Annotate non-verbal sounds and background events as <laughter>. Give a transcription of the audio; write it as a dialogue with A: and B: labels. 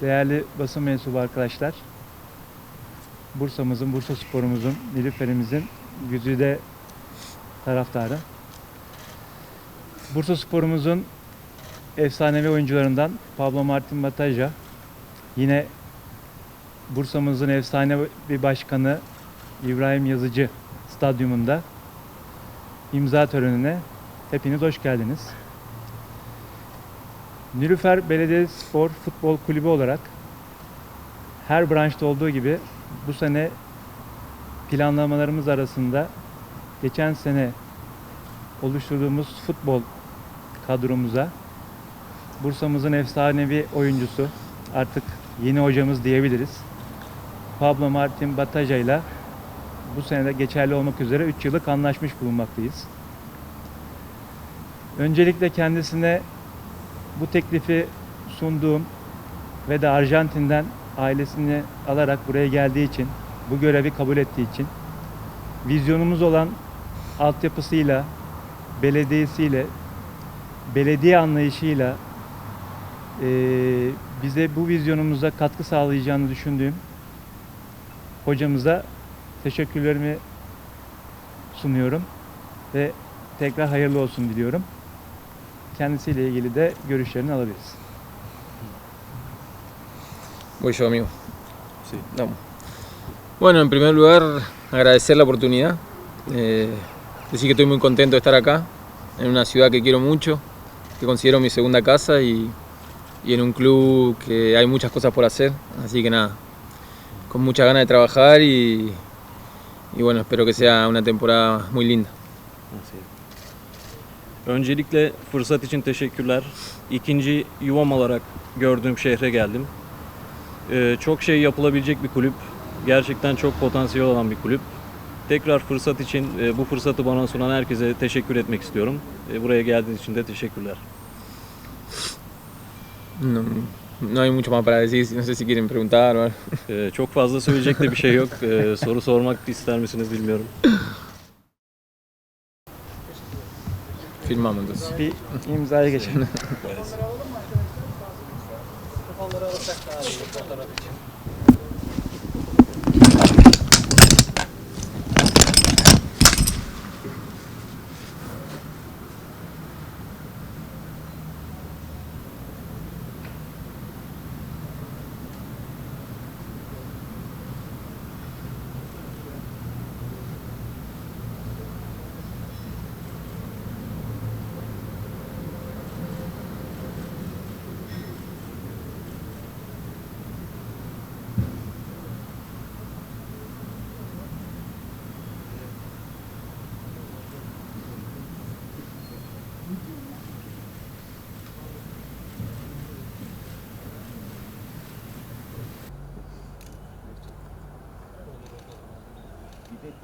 A: değerli basın mensubu arkadaşlar. Bursa'mızın, Bursa sporumuzun, Nilüfer'imizin güzide taraftarı. Bursa sporumuzun efsanevi oyuncularından Pablo Martin Bataja, yine Bursa'mızın efsane bir başkanı İbrahim Yazıcı stadyumunda imza törenine hepiniz hoş geldiniz. Nilüfer Belediyespor Futbol Kulübü olarak her branşta olduğu gibi bu sene planlamalarımız arasında geçen sene oluşturduğumuz futbol kadromuza Bursa'mızın efsanevi oyuncusu artık yeni hocamız diyebiliriz. Pablo Martin Bataja ile bu senede geçerli olmak üzere 3 yıllık anlaşmış bulunmaktayız. Öncelikle kendisine bu teklifi sunduğum ve de Arjantin'den ailesini alarak buraya geldiği için, bu görevi kabul ettiği için, vizyonumuz olan altyapısıyla, belediyesiyle, belediye anlayışıyla eee, bize bu vizyonumuza katkı sağlayacağını düşündüğüm hocamıza teşekkürlerimi sunuyorum ve tekrar hayırlı olsun diliyorum. Kendisiyle ilgili de görüşlerini alabiliriz.
B: Voy yo, amigo.
C: Sí.
B: Vamos. Bueno, en primer lugar, agradecer la oportunidad. eh, decir que estoy muy contento de estar acá, en una ciudad que quiero mucho, que considero mi segunda casa y, y en un club que hay muchas cosas por hacer. Así que nada, con muchas ganas de trabajar y, y bueno, espero que sea una temporada muy linda.
C: Nasıl? Öncelikle fırsat için teşekkürler. İkinci yuvam olarak gördüğüm şehre geldim. Ee, çok şey yapılabilecek bir kulüp. Gerçekten çok potansiyel olan bir kulüp. Tekrar fırsat için e, bu fırsatı bana sunan herkese teşekkür etmek istiyorum. E, buraya geldiğiniz için de teşekkürler.
B: No, no hay mucho más para decir, no sé si quieren preguntar o algo.
C: Ee, çok fazla söyleyecek de bir şey yok. <laughs> Ee, soru sormak ister misiniz bilmiyorum. <laughs>
B: Firmamos entonces.
A: Bir imzaya geçelim.